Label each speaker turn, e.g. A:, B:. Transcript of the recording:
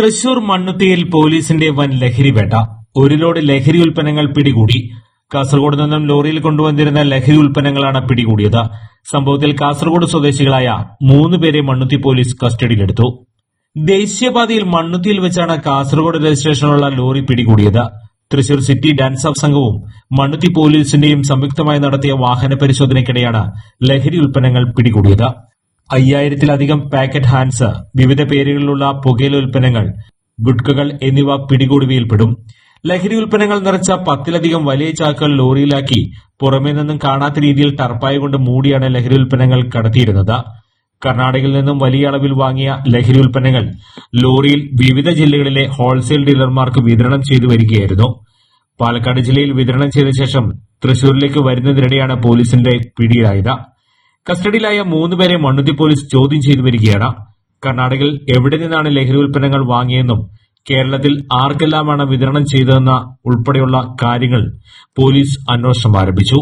A: തൃശൂർ മണ്ണുത്തിയിൽ പോലീസിന്റെ വൻ ലഹരിവേട്ട ഒരു ലോഡ് ലഹരി ഉൽപ്പന്നങ്ങൾ പിടികൂടി. കാസർഗോഡ് നിന്നും ലോറിയിൽ കൊണ്ടുവന്നിരുന്ന ലഹരി ഉൽപ്പന്നങ്ങളാണ് പിടികൂടിയത്. സംഭവത്തിൽ കാസർഗോഡ് സ്വദേശികളായ മൂന്ന് പേരെ മണ്ണുത്തി പോലീസ് കസ്റ്റഡിയിലെടുത്തു. ദേശീയപാതയിൽ മണ്ണുത്തിയിൽ വെച്ചാണ് കാസർഗോഡ് രജിസ്ട്രേഷനുള്ള ലോറി പിടികൂടിയത്. തൃശൂർ സിറ്റി ഡാൻസ് ഓഫ് സംഘവും മണ്ണുത്തി പോലീസിന്റെയും സംയുക്തമായി നടത്തിയ വാഹന പരിശോധനയ്ക്കിടെയാണ് ലഹരി ഉൽപ്പന്നങ്ങൾ പിടികൂടിയത്. അയ്യായിരത്തിലധികം പാക്കറ്റ് ഹാൻസ് വിവിധ പേരുകളിലുള്ള പുകയില ഉൽപ്പന്നങ്ങൾ ഗുഡ്കകൾ എന്നിവ പിടികൂടുകയിൽപ്പെടും ലഹരി ഉൽപ്പന്നങ്ങൾ നിറച്ച പത്തിലധികം വലിയ ചാക്കുകൾ ലോറിയിലാക്കി പുറമേ നിന്നും കാണാത്ത രീതിയിൽ ടർപ്പായ കൊണ്ട് മൂടിയാണ് ലഹരി ഉൽപ്പന്നങ്ങൾ കടത്തിയിരുന്നത്. കർണാടകയിൽ നിന്നും വലിയ അളവിൽ വാങ്ങിയ ലഹരി ഉൽപ്പന്നങ്ങൾ ലോറിയിൽ വിവിധ ജില്ലകളിലെ ഹോൾസെയിൽ ഡീലർമാർക്ക് വിതരണം ചെയ്തു വരികയായിരുന്നു. പാലക്കാട് ജില്ലയിൽ വിതരണം ചെയ്ത ശേഷം തൃശൂരിലേക്ക് വരുന്നതിനിടെയാണ് പോലീസിന്റെ പിടിയിലായത്. കസ്റ്റഡിയിലായ മൂന്നുപേരെ മണ്ണുത്തി പോലീസ് ചോദ്യം ചെയ്തു വരികയാണ്. കർണാടകയിൽ എവിടെ നിന്നാണ് ലഹരി ഉൽപ്പന്നങ്ങൾ വാങ്ങിയെന്നും കേരളത്തിൽ ആർക്കെല്ലാമാണ് വിതരണം ചെയ്തതെന്ന ഉൾപ്പെടെയുള്ള കാര്യങ്ങൾ പോലീസ് അന്വേഷണം ആരംഭിച്ചു.